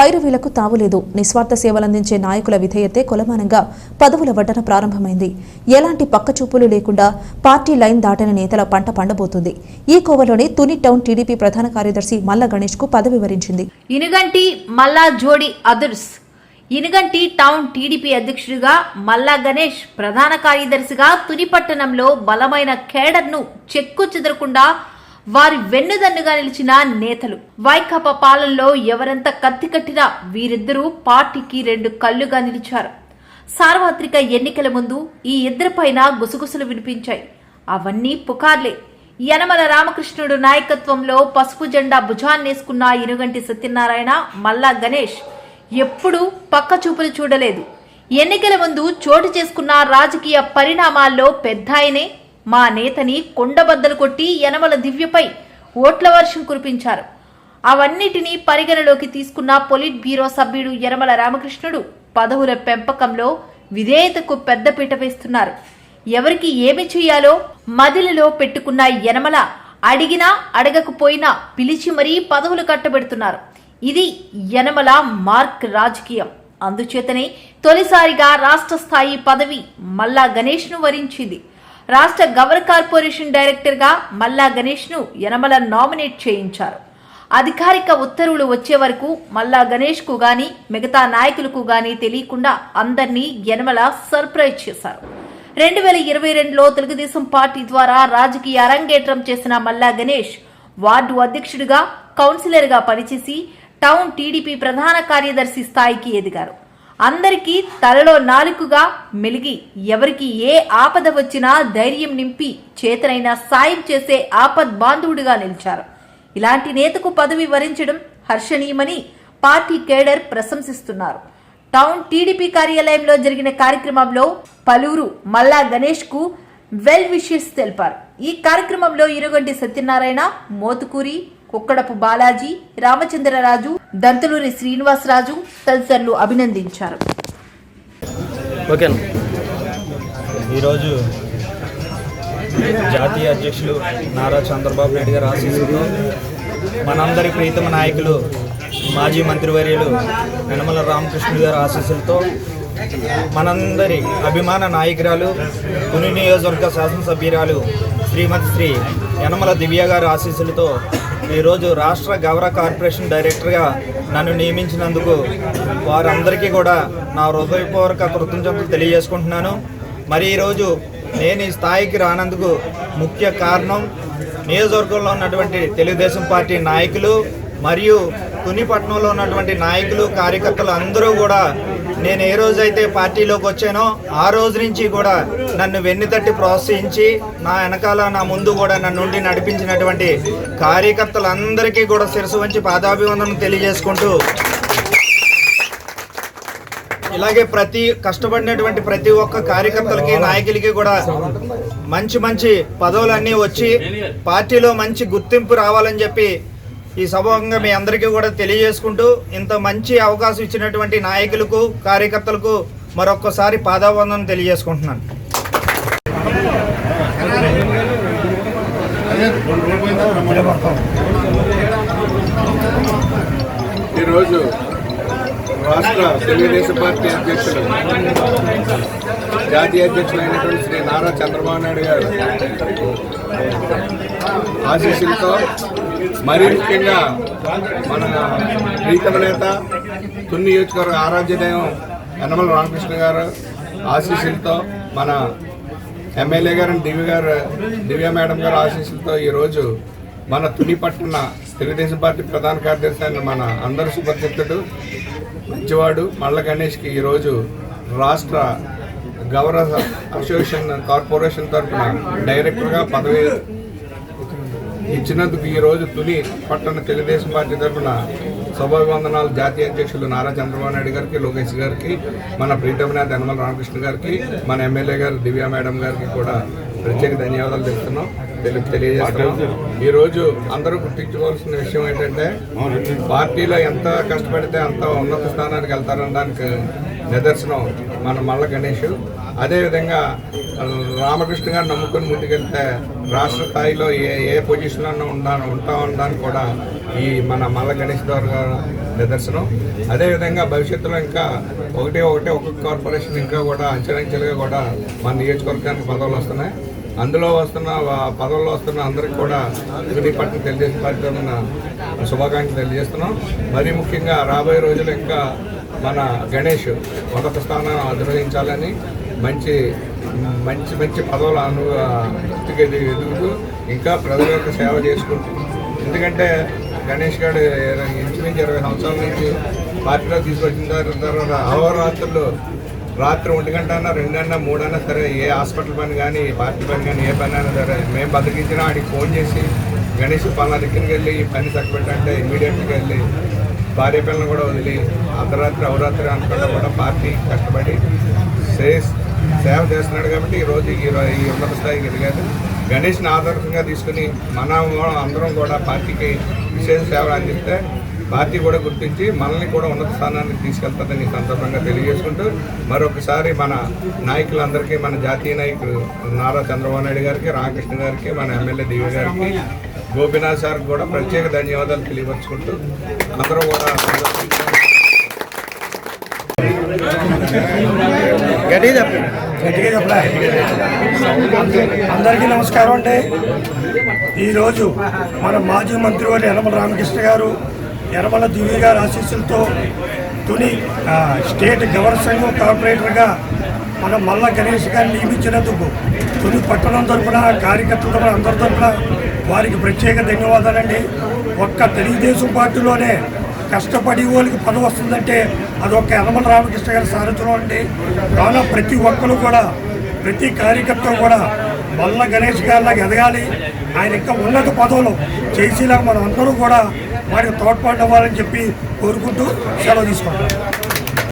పైరువీలకు తావులేదు నిస్వార్థ సేవలందించే నాయకుల విధేయతే కొలమానంగా పదవుల వడ్డన ప్రారంభమైంది. ఎలాంటి పక్కచూపులు లేకుండా పార్టీ లైన్ దాటిన నేతల పంట పండబోతుంది. ఈ కోవలోనే తుని టౌన్ టీడీపీ ప్రధాన కార్యదర్శి మల్ల గణేష్కు పదవి వరించింది. ఇనుగంటి మల్లా జోడి అదర్స్. ఇనుగంటి టౌన్ టీడీపీ అధ్యక్షుడిగా మల్లా గణేష్ ప్రధాన కార్యదర్శిగా తుని పట్టణంలో బలమైన కేడర్ను చెక్కు చెదరకుండా వారి వెన్నుదన్నుగా నిలిచిన నేతలు. వైకాపా పాలనలో ఎవరెంత కత్తి కట్టినా వీరిద్దరూ పార్టీకి రెండు కళ్ళుగా నిలిచారు. సార్వత్రిక ఎన్నికల ముందు ఈ ఇద్దరిపైన గుసగుసలు వినిపించాయి. అవన్నీ పుకార్లే. యనమల రామకృష్ణుడు నాయకత్వంలో పసుపు జెండా భుజాన్నేసుకున్న ఇనుగంటి సత్యనారాయణ మల్లా గణేష్ ఎప్పుడూ పక్క చూపులు చూడలేదు. ఎన్నికల ముందు చోటు చేసుకున్న రాజకీయ పరిణామాల్లో పెద్దాయనే మా నేతని కొండబద్దలు కొట్టి యనమల దివ్యపై ఓట్ల వర్షం కురిపించారు. అవన్నిటినీ పరిగణలోకి తీసుకున్న పొలిట్ బ్యూరో సభ్యుడు యనమల రామకృష్ణుడు పదవుల పెంపకంలో విధేయతకు పెద్దపీట వేస్తున్నారు. ఎవరికి ఏమి చేయాలో మదిలిలో పెట్టుకున్న యనమల అడిగినా అడగకపోయినా పిలిచి మరీ పదవులు కట్టబెడుతున్నారు. ఇది యనమల మార్క్ రాజకీయం. అందుచేతనే తొలిసారిగా రాష్ట్ర స్థాయి పదవి మల్లా గణేష్ను వరించింది. రాష్ట్ర గవర్ కార్పొరేషన్ డైరెక్టర్గా మల్లా గణేష్ను యనమల నామినేట్ చేయించారు. అధికారిక ఉత్తర్వులు వచ్చే వరకు మల్లా గణేష్కు గాని మిగతా నాయకులకు గాని తెలియకుండా అందర్నీ యనమల సర్ప్రైజ్ చేశారు. రెండు వేల ఇరవై రెండులో తెలుగుదేశం పార్టీ ద్వారా రాజకీయ అరంగేట్రం చేసిన మల్లా గణేష్ వార్డు అధ్యక్షుడిగా కౌన్సిలర్గా పనిచేసి టౌన్ టీడీపీ ప్రధాన కార్యదర్శి స్థాయికి ఎదిగారు. అందరికీ తలలో నాలుకగా మెలిగి ఎవరికి ఏ ఆపద వచ్చినా ధైర్యం నింపి చేతనైన సాయం చేసే ఆపద్ బాంధవుడిగా నిలిచారు. ఇలాంటి నేతకు పదవి వరించడం హర్షణీయమని పార్టీ కేడర్ ప్రశంసిస్తున్నారు. టౌన్ టీడీపీ కార్యాలయంలో జరిగిన కార్యక్రమంలో పలువురు మల్లా గణేష్కు వెల్ విషెస్ తెలిపారు. ఈ కార్యక్రమంలో ఇరుగంటి సత్యనారాయణ మోతుకూరి కుక్కడపు బాలాజీ రామచంద్రరాజు దంతులూరి శ్రీనివాసరాజు తదితరులు అభినందించారు. ఈరోజు జాతీయ అధ్యక్షులు నారా చంద్రబాబు నాయుడు గారు ఆశీస్సులతో మనందరి ప్రీతమ నాయకులు మాజీ మంత్రివర్యులు యనమల రామకృష్ణ గారి ఆశీస్సులతో మనందరి అభిమాన నాయకురాలు తుని నియోజకవర్గ శాసనసభ్యురాలు శ్రీమతి శ్రీ యనమల దివ్య గారి ఆశీస్సులతో ఈరోజు రాష్ట్ర గౌరవ కార్పొరేషన్ డైరెక్టర్గా నన్ను నియమించినందుకు వారందరికీ కూడా నా హృదయపూర్వక కృతజ్ఞతలు తెలియజేసుకుంటున్నాను. మరి ఈరోజు నేను ఈ స్థాయికి రానందుకు ముఖ్య కారణం నియోజకవర్గంలో ఉన్నటువంటి తెలుగుదేశం పార్టీ నాయకులు మరియు తునిపట్నంలో ఉన్నటువంటి నాయకులు కార్యకర్తలు అందరూ కూడా నేను ఏ రోజైతే పార్టీలోకి వచ్చానో ఆ రోజు నుంచి కూడా నన్ను వెన్నుతట్టి ప్రోత్సహించి నా వెనకాల నా ముందు కూడా నన్ను ఉండి నడిపించినటువంటి కార్యకర్తలందరికీ కూడా శిరసు వంచి పాదాభివందనం తెలియజేసుకుంటూ ఇలాగే ప్రతి కష్టపడినటువంటి ప్రతి ఒక్క కార్యకర్తలకి నాయకులకి కూడా మంచి మంచి పదవులన్నీ వచ్చి పార్టీలో మంచి గుర్తింపు రావాలని చెప్పి ఈ సభాంగా మీ అందరికీ కూడా తెలియజేసుకుంటూ ఇంత మంచి అవకాశం ఇచ్చినటువంటి నాయకులకు కార్యకర్తలకు మరొక్కసారి పాదావందనం తెలియజేసుకుంటున్నాను. ఈరోజు రాష్ట్ర తెలుగుదేశం పార్టీ అధ్యక్షులు జాతీయ అధ్యక్షులైనటువంటి శ్రీ నారా చంద్రబాబు నాయుడు గారు ఆశీస్సులతో మరీ ముఖ్యంగా మన ప్రీతమ నేత తుని నియోజకవర్గ ఆరాధ్యదేవం యనమల రామకృష్ణ గారు ఆశీస్సులతో మన ఎమ్మెల్యే గారు దివ్య గారు దివ్య మేడం గారు ఆశీస్సులతో ఈరోజు మన తుని పట్టణ తెలుగుదేశం పార్టీ ప్రధాన కార్యదర్శి అయిన మన అందరు సుపరిచితుడు మంచివాడు మల్ల గణేష్కి ఈరోజు రాష్ట్ర గౌరవ అసోసియేషన్ కార్పొరేషన్ తరఫున డైరెక్టర్గా పదవి ఇచ్చినందుకు ఈరోజు తుని పట్టణ తెలుగుదేశం పార్టీ తరఫున శుభాభివందనాలు. జాతీయ అధ్యక్షులు నారా చంద్రబాబు నాయుడు గారికి లోకేష్ గారికి మన ప్రీతమ నేత యనమల రామకృష్ణ గారికి మన ఎమ్మెల్యే గారు దివ్యా మేడం గారికి కూడా ప్రత్యేక ధన్యవాదాలు తెలుస్తున్నాం తెలి తెలియజేస్తున్నాం. ఈరోజు అందరూ గుర్తించుకోవాల్సిన విషయం ఏంటంటే పార్టీలో ఎంత కష్టపడితే అంత ఉన్నత స్థానానికి వెళ్తారని దానికి నిదర్శనం మన మల్ల గణేష్. అదేవిధంగా రామకృష్ణ గారు నమ్ముకొని ముందుకెళ్తే రాష్ట్ర స్థాయిలో ఏ ఏ పొజిషన్లో ఉండా ఉంటామనడానికి కూడా ఈ మన మల్ల గణేష్ గారు నిదర్శనం. అదేవిధంగా భవిష్యత్తులో ఇంకా ఒకటి ఒకటి ఒక్కొక్క కార్పొరేషన్ ఇంకా కూడా అంచెలంచెలుగా కూడా మన నియోజకవర్గానికి పదవులు వస్తున్నాయి. అందులో వస్తున్న పదవుల్లో వస్తున్న అందరికి కూడా విడిపట్టిన తెలుగుదేశం పార్టీ తరఫున శుభాకాంక్షలు తెలియజేస్తున్నాం. మరీ ముఖ్యంగా రాబోయే రోజులు ఇంకా మన గణేష్ ఉన్నత స్థానం అధిరోహించాలని మంచి మంచి మంచి పదవులు అను స్థితికి ఎదుగుతూ ఇంకా ప్రజల యొక్క సేవ చేసుకుంటూ ఎందుకంటే గణేష్ గారు ఇరవై- ఇంచుమించు ఇరవై సంవత్సరాల నుంచి పార్టీలో తీసుకొచ్చిన తర్వాత తర్వాత అహోరాత్రులు రాత్రి ఒంటి గంట అన్నా రెండన్నా మూడన్నా సరే ఏ హాస్పిటల్ పని కానీ ఏ పార్టీ పని కానీ ఏ పని అయినా సరే మేము బతికించినా ఆడికి ఫోన్ చేసి గణేష్ పలానా దగ్గరికి వెళ్ళి ఈ పని చక్కబెట్టంటే ఇమీడియట్గా వెళ్ళి భార్య పిల్లలు కూడా వదిలి అర్ధరాత్రి అవరాత్రి అనుకుంటా కూడా పార్టీ కష్టపడి సే సేవ చేస్తున్నాడు కాబట్టి ఈరోజు ఈ ఈ ఉన్నత స్థాయికి ఎదిగాడు. గణేష్ని ఆదర్శంగా తీసుకుని మన అందరం కూడా పార్టీకి విశేష సేవలు అందిస్తే పార్టీ కూడా గుర్తించి మనల్ని కూడా ఉన్నత స్థానానికి తీసుకెళ్తుందని సందర్భంగా తెలియజేసుకుంటూ మరొకసారి మన నాయకులందరికీ మన జాతీయ నాయకులు నారా చంద్రబాబు నాయుడు గారికి రామకృష్ణ గారికి మన ఎమ్మెల్యే దివ్య గారికి గోపీనాథ్ సార్కి కూడా ప్రత్యేక ధన్యవాదాలు తెలియపరుచుకుంటూ అందరూ కూడా అందరికీ నమస్కారం అండి. ఈరోజు మన మాజీ మంత్రి మంత్రివర్య యనమల రామకృష్ణ గారు యనమల దివ్య గారి ఆశీస్సులతో తుని స్టేట్ గవర్నర్ సంఘం కార్పొరేటర్గా మన మల్ల గణేష్ గారిని నియమించినందుకు తుని పట్టణం తరపున కార్యకర్తల తరఫున అందరి తరపున వారికి ప్రత్యేక ధన్యవాదాలండి. ఒక్క తెలుగుదేశం పార్టీలోనే కష్టపడి వాళ్ళకి పని వస్తుందంటే అదొక యనమల రామకృష్ణ గారి సారథ్యం అండి. కావున ప్రతి ఒక్కరు కూడా ప్రతి కార్యకర్త కూడా మల్ల గణేష్ గారిలాగా ఎదగాలి. ఆయన ఇంకా ఉన్నత పదవులు చేసేలాగా మనం అందరూ కూడా వారికి తోడ్పాటు అవ్వాలని చెప్పి కోరుకుంటూ సెలవు తీసుకుంటాం